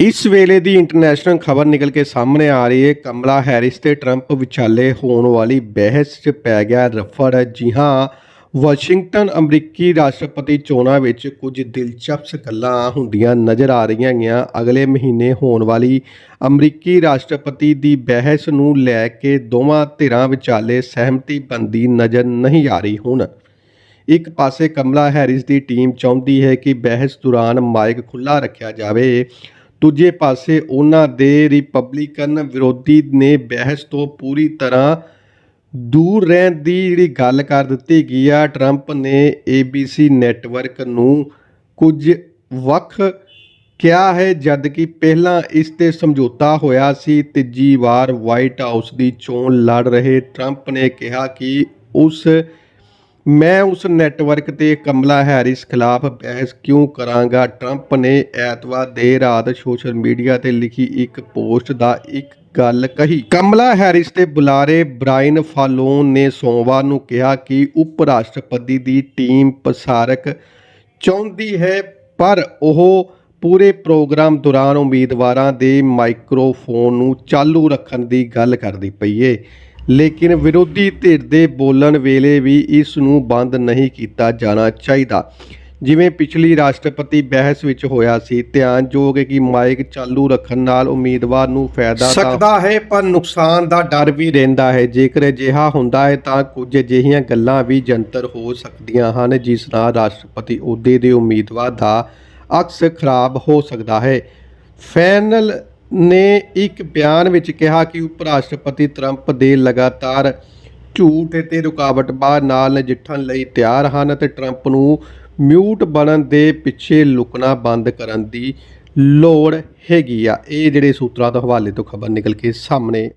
ਇਸ ਵੇਲੇ ਦੀ ਇੰਟਰਨੈਸ਼ਨਲ ਖਬਰ ਨਿਕਲ ਕੇ ਸਾਹਮਣੇ ਆ ਰਹੀ ਹੈ। ਕਮਲਾ ਹੈਰਿਸ ਤੇ ਟਰੰਪ ਵਿਚਾਲੇ ਹੋਣ ਵਾਲੀ ਬਹਿਸ 'ਚ ਪੈ ਗਿਆ ਰਫੜ। ਜੀ ਹਾਂ, ਵਾਸ਼ਿੰਗਟਨ ਅਮਰੀਕੀ ਰਾਸ਼ਟਰਪਤੀ ਚੋਣਾਂ ਵਿੱਚ ਕੁਝ ਦਿਲਚਸਪ ਗੱਲਾਂ ਹੁੰਦੀਆਂ ਨਜ਼ਰ ਆ ਰਹੀਆਂ ਗੀਆਂ ਅਗਲੇ ਮਹੀਨੇ ਹੋਣ ਵਾਲੀ ਅਮਰੀਕੀ ਰਾਸ਼ਟਰਪਤੀ ਦੀ ਬਹਿਸ ਨੂੰ ਲੈ ਕੇ ਦੋਵਾਂ ਧਿਰਾਂ ਵਿਚਾਲੇ ਸਹਿਮਤੀ ਬੰਦੀ ਨਜ਼ਰ ਨਹੀਂ ਆ ਰਹੀ ਹੁਣ। ਇੱਕ ਪਾਸੇ ਕਮਲਾ ਹੈਰਿਸ ਦੀ ਟੀਮ ਚਾਹੁੰਦੀ ਹੈ ਕਿ ਬਹਿਸ ਦੌਰਾਨ ਮਾਈਕ ਖੁੱਲਾ ਰੱਖਿਆ ਜਾਵੇ। ਦੂਜੇ ਪਾਸੇ ਉਹਨਾਂ ਦੇ ਰਿਪਬਲਿਕਨ ਵਿਰੋਧੀ ਨੇ ਬਹਿਸ ਤੋਂ ਪੂਰੀ ਤਰ੍ਹਾਂ ਦੂਰ ਰਹਿਣ ਦੀ ਜਿਹੜੀ ਗੱਲ ਕਰ ਦਿੱਤੀ ਗਈ ਆ, ਟਰੰਪ ਨੇ ABC ਨੈਟਵਰਕ ਨੂੰ ਕੁਝ ਵੱਖ ਕਿਹਾ ਹੈ ਜਦ ਕਿ ਪਹਿਲਾਂ ਇਸ ਤੇ ਸਮਝੌਤਾ ਹੋਇਆ ਸੀ, ਤੀਜੀ ਵਾਰ ਵਾਈਟ ਹਾਊਸ ਦੀ ਚੋਣ ਲੜ ਰਹੇ ਟਰੰਪ ਨੇ ਕਿਹਾ ਕਿ ਉਸ ਮੈਂ ਉਸ ਨੈਟਵਰਕ ਤੇ ਕਮਲਾ ਹੈਰਿਸ ਖਿਲਾਫ ਬਹਿਸ ਕਿਉਂ ਕਰਾਂਗਾ? ਟਰੰਪ ਨੇ ਐਤਵਾਰ ਦੇਰ ਰਾਤ ਸੋਸ਼ਲ ਮੀਡੀਆ ਤੇ ਲਿਖੀ ਇੱਕ ਪੋਸਟ ਦਾ ਇੱਕ ਗੱਲ ਕਹੀ। ਕਮਲਾ ਹੈਰਿਸ ਦੇ ਬੁਲਾਰੇ ਬ੍ਰਾਇਨ ਫਾਲੋਨ ਨੇ ਸੋਮਵਾਰ ਨੂੰ ਕਿਹਾ ਕਿ ਉਪ ਰਾਸ਼ਟਰਪਤੀ ਦੀ ਟੀਮ ਪ੍ਰਸਾਰਕ ਚਾਹੁੰਦੀ ਹੈ, ਪਰ ਉਹ ਪੂਰੇ ਪ੍ਰੋਗਰਾਮ ਦੌਰਾਨ ਉਮੀਦਵਾਰਾਂ ਦੇ ਮਾਈਕਰੋਫੋਨ ਨੂੰ ਚਾਲੂ ਰੱਖਣ ਦੀ ਗੱਲ ਕਰਦੀ ਪਈ ਏ। ਲੇਕਿਨ ਵਿਰੋਧੀ ਧਿਰ ਦੇ ਬੋਲਣ ਵੇਲੇ ਵੀ ਇਸ ਨੂੰ ਬੰਦ ਨਹੀਂ ਕੀਤਾ ਜਾਣਾ ਚਾਹੀਦਾ। ਜਿਵੇਂ ਪਿਛਲੀ ਰਾਸ਼ਟਰਪਤੀ ਬਹਿਸ ਵਿੱਚ ਹੋਇਆ ਸੀ, ਧਿਆਨਯੋਗ ਹੈ ਕਿ ਮਾਈਕ ਚਾਲੂ ਰੱਖਣ ਨਾਲ ਉਮੀਦਵਾਰ ਨੂੰ ਫਾਇਦਾ ਸਕਦਾ ਹੈ, ਪਰ ਨੁਕਸਾਨ ਦਾ ਡਰ ਵੀ ਰਹਿੰਦਾ ਹੈ। ਜੇਕਰ ਅਜਿਹਾ ਹੁੰਦਾ ਹੈ ਤਾਂ ਕੁਝ ਅਜਿਹੀਆਂ ਗੱਲਾਂ ਵੀ ਜੰਤਰ ਹੋ ਸਕਦੀਆਂ ਹਨ, ਜਿਸ ਨਾਲ ਰਾਸ਼ਟਰਪਤੀ ਅਹੁਦੇ ਦੇ ਉਮੀਦਵਾਰ ਦਾ ਅਕਸ ਖਰਾਬ ਹੋ ਸਕਦਾ ਹੈ। ਫੈਨਲ ਨੇ ਇੱਕ ਬਿਆਨ ਵਿੱਚ ਕਿਹਾ ਕਿ ਉਪ ਰਾਸ਼ਟਰਪਤੀ ਟਰੰਪ ਦੇ ਲਗਾਤਾਰ ਝੂਠ ਤੇ ਰੁਕਾਵਟਬਾਜ਼ ਨਾਲ ਨਜਿੱਠਣ ਲਈ ਤਿਆਰ ਹਨ ਤੇ ਟਰੰਪ ਨੂੰ ਮਿਊਟ ਬਣਨ ਦੇ ਪਿੱਛੇ ਲੁਕਣਾ ਬੰਦ ਕਰਨ ਦੀ ਲੋੜ ਹੈਗੀ ਆ। ਇਹ ਜਿਹੜੇ ਸੂਤਰਾਂ ਤੋਂ ਹਵਾਲੇ ਤੋਂ ਖਬਰ ਨਿਕਲ ਕੇ ਸਾਹਮਣੇ